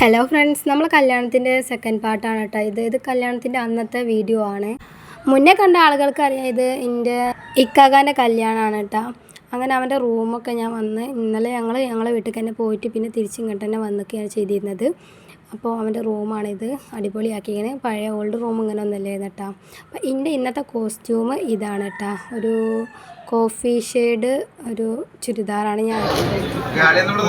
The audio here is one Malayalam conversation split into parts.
ഹലോ ഫ്രണ്ട്സ് നമ്മൾ കല്യാണത്തിന്റെ സെക്കൻഡ് പാർട്ടാണ് കേട്ടോ ഇത് ഇത് കല്യാണത്തിന്റെ അന്നത്തെ വീഡിയോ ആണ്. മുന്നേ കണ്ട ആളുകൾക്ക് അറിയാം ഇത് എന്റെ ഇക്കാകാന്റെ കല്യാണമാണ് കേട്ടോ അങ്ങനെ അവന്റെ റൂമൊക്കെ ഞാൻ വന്ന് ഇന്നലെ ഞങ്ങൾ ഞങ്ങളെ വീട്ടിൽ തന്നെ പോയിട്ട് പിന്നെ തിരിച്ചിങ്ങോട്ട് തന്നെ വന്നൊക്കെയാണ് ചെയ്തിരുന്നത്. അപ്പോൾ അവന്റെ റൂമാണിത് അടിപൊളിയാക്കി ഇങ്ങനെ പഴയ ഓൾഡ് റൂം ഇങ്ങനെ ഒന്നല്ലേ കേട്ടോ അപ്പോൾ എന്റെ ഇന്നത്തെ കോസ്റ്റ്യൂം ഇതാണ് കേട്ടോ ഒരു കോഫി ഷെയ്ഡ് ഒരു ചുരിദാറാണ് ഞാൻ ഇട്ടത്.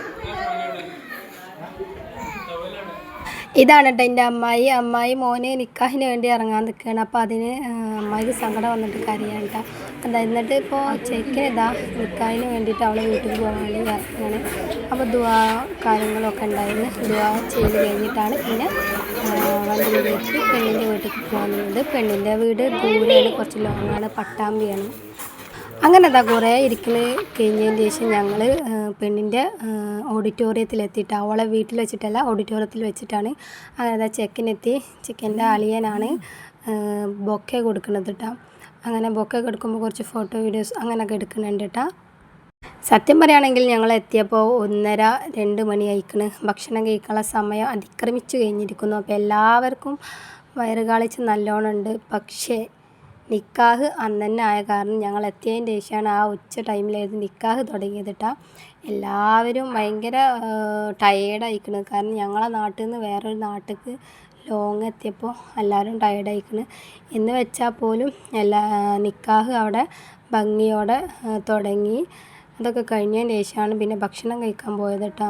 ഇതാണ് കേട്ടോ എന്റെ അമ്മായി. അമ്മായി മോനെ നിക്കാഹിന് വേണ്ടി ഇറങ്ങാൻ നിൽക്കുകയാണ് അപ്പോൾ അതിന് അമ്മായിക്ക് സങ്കടം വന്നിട്ട് കാര്യമാണ് കേട്ടോ എന്താ എന്നിട്ട് ഇപ്പോൾ ചെക്കിന് നിക്കാഹിന് വേണ്ടിയിട്ട് അവളെ വീട്ടിൽ പോകാൻ വേണ്ടി ഇറങ്ങുകയാണ് അപ്പോൾ ദുവാ കാര്യങ്ങളൊക്കെ ഉണ്ടായിരുന്നു. ദുവാ ചെയ്ത് കഴിഞ്ഞിട്ടാണ് പിന്നെ വണ്ടിയിലേക്ക് പെണ്ണിന്റെ വീട്ടിലേക്ക് പോകുന്നത് പെണ്ണിന്റെ വീട് ദൂരെയാണ്. കുറച്ച് ലോങ്ങാണ്. പട്ടാമ്പിയാണ്. അങ്ങനെ അതാ കുറേ ഇരിക്കൽ കഴിഞ്ഞതിന് ശേഷം ഞങ്ങൾ പെണ്ണിന്റെ ഓഡിറ്റോറിയത്തിലെത്തിയിട്ട് അവളെ വീട്ടിൽ വെച്ചിട്ടല്ല ഓഡിറ്റോറിയത്തിൽ വെച്ചിട്ടാണ് അങ്ങനെ അതാ ചെക്കനെത്തി. ചെക്കന്റെ അളിയനാണ് ബൊക്കെ കൊടുക്കുന്നത് കേട്ടോ അങ്ങനെ ബൊക്കെ കൊടുക്കുമ്പോൾ കുറച്ച് ഫോട്ടോ വീഡിയോസ് അങ്ങനെയൊക്കെ എടുക്കുന്നുണ്ട് കേട്ടോ സത്യം പറയുകയാണെങ്കിൽ ഞങ്ങൾ എത്തിയപ്പോൾ ഒന്നര രണ്ട് മണി അയക്കണ് ഭക്ഷണം കഴിക്കാനുള്ള സമയം അതിക്രമിച്ചു കഴിഞ്ഞിരിക്കുന്നു. അപ്പോൾ എല്ലാവർക്കും വയറ് കാളിച്ച് നല്ലോണം ഉണ്ട് പക്ഷേ നിക്കാഹ് അന്ന് തന്നെ ആയ കാരണം ഞങ്ങൾ എത്തിയതിന്റെ ശേഷമാണ് ആ ഉച്ച ടൈമിലായിരുന്നു നിക്കാഹ് തുടങ്ങിയത് കേട്ടോ എല്ലാവരും ഭയങ്കര ടയേർഡായിക്കണ് കാരണം ഞങ്ങളെ നാട്ടിൽ നിന്ന് വേറൊരു നാട്ടിലേക്ക് ലോങ് എത്തിയപ്പോൾ എല്ലാവരും ടയേർഡായിക്കണ് എന്ന് വെച്ചാൽ പോലും എല്ലാ നിക്കാഹ് അവിടെ ഭംഗിയോടെ തുടങ്ങി. അതൊക്കെ കഴിഞ്ഞതിന് ശേഷമാണ് പിന്നെ ഭക്ഷണം കഴിക്കാൻ പോയത് കേട്ടോ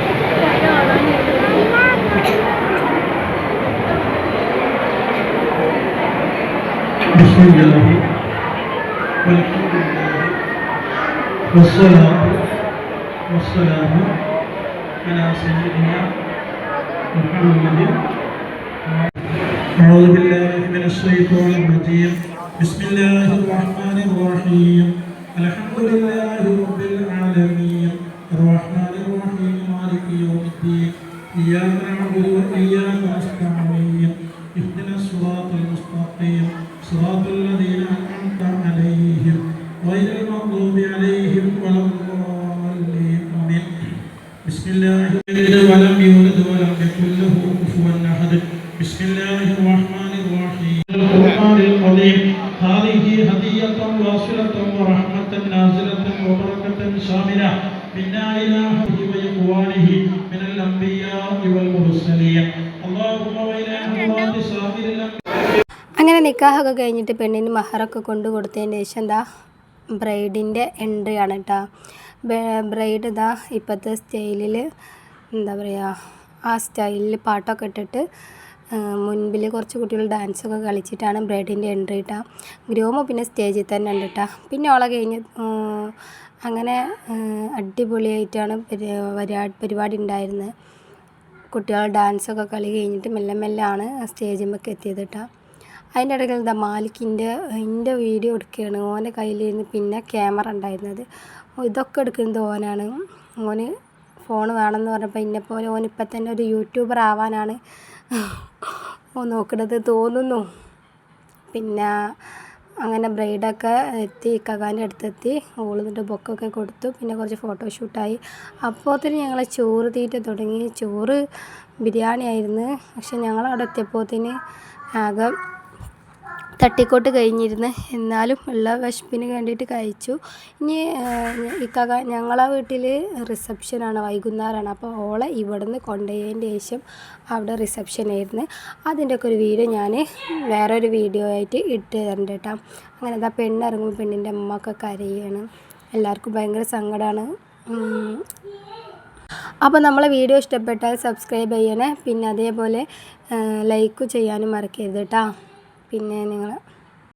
بسم الله والحمد لله والصلاة والسلام على سيدنا محمد أعوذ بالله من الشيطان الرجيم. بسم الله الرحمن الرحيم. الحمد لله رب صراط الذين أنعمت عليهم غير المغضوب عليهم ولا الضالين. آمين. بسم الله ولم يولد ولم يكن له كفوا أحد. بسم الله الرحمن الرحيم. القرآن القديم هذه هدية واصلة ورحمة نازلة وبركة شاملة منا إلى هدي وإخوانه من الأنبياء والمرسلين. اللهم وإلى الله سائر നിക്കാഹൊക്കെ കഴിഞ്ഞിട്ട് പെണ്ണിന് മഹറൊക്കെ കൊണ്ട് കൊടുത്തതിന് ശേഷം എന്താ ബ്രൈഡിന്റെ എൻട്രി ആണ് കേട്ടോ ബ്രൈഡ് ഇതാ ഇപ്പോഴത്തെ സ്റ്റൈലിൽ എന്താ പറയുക ആ സ്റ്റൈലിൽ പാട്ടൊക്കെ ഇട്ടിട്ട് മുൻപിൽ കുറച്ച് കുട്ടികൾ ഡാൻസൊക്കെ കളിച്ചിട്ടാണ് ബ്രൈഡിന്റെ എൻട്രി ഇട്ടാ ഗ്രൂമ് പിന്നെ സ്റ്റേജിൽ തന്നെ ഉണ്ട് കേട്ടോ പിന്നെ ഓളെ കഴിഞ്ഞ് അങ്ങനെ അടിപൊളിയായിട്ടാണ് പരി- പരിപാടി ഉണ്ടായിരുന്നത്. കുട്ടികൾ ഡാൻസൊക്കെ കളി കഴിഞ്ഞിട്ട് മെല്ലെ മെല്ലെ ആണ് സ്റ്റേജിലേക്ക് എത്തിയത് കേട്ടോ അതിന്റെ ഇടയിൽ എന്താ മാലിക്കിന്റെ എന്റെ വീഡിയോ എടുക്കുകയാണ്. ഓന്റെ കയ്യിലിരുന്ന് പിന്നെ ക്യാമറ ഉണ്ടായിരുന്നത്. ഇതൊക്കെ എടുക്കുന്നത് ഓനാണ്. ഓന് ഫോൺ വേണമെന്ന് പറഞ്ഞപ്പോൾ എന്നെ പോലെ ഓൻ ഇപ്പം തന്നെ ഒരു യൂട്യൂബർ ആവാനാണ് ഓ നോക്കണത് തോന്നുന്നു. പിന്നെ അങ്ങനെ ബ്രൈഡൊക്കെ എത്തി കകാന്റെ അടുത്തെത്തി. ഓളിന്നിട്ട് ബൊക്കൊക്കെ കൊടുത്തു. പിന്നെ കുറച്ച് ഫോട്ടോഷൂട്ടായി. അപ്പോഴത്തേന് ഞങ്ങൾ ചോറ് തീറ്റ തുടങ്ങി. ചോറ് ബിരിയാണി ആയിരുന്നു പക്ഷെ ഞങ്ങൾ അവിടെ എത്തിയപ്പോഴത്തേന് ആകെ തട്ടിക്കോട്ട് കഴിഞ്ഞിരുന്ന്. എന്നാലും ഉള്ള വിശപ്പിന് വേണ്ടിയിട്ട് കഴിച്ചു. ഇനി ഇക്കാക ഞങ്ങളെ വീട്ടിൽ റിസപ്ഷനാണ് വൈകുന്നേരമാണ് അപ്പോൾ ഓളെ ഇവിടുന്ന് കൊണ്ടുപോയതിന്റെ ശേഷം അവിടെ റിസപ്ഷനായിരുന്നു. അതിന്റെ ഒക്കെ ഒരു വീഡിയോ ഞാൻ വേറൊരു വീഡിയോ ആയിട്ട് ഇട്ട് തരണ്ട കേട്ടോ. അങ്ങനെ എന്താ പെണ്ണിറങ്ങുമ്പോൾ പെണ്ണിന്റെ അമ്മയൊക്കെ കരയാണ്. എല്ലാവർക്കും ഭയങ്കര സങ്കടമാണ് അപ്പോൾ നമ്മളെ വീഡിയോ ഇഷ്ടപ്പെട്ടാൽ സബ്സ്ക്രൈബ് ചെയ്യണേ. പിന്നെ അതേപോലെ ലൈക്ക് ചെയ്യാനും മറക്കരുത് കേട്ടോ. പിന്നെ നിങ്ങൾ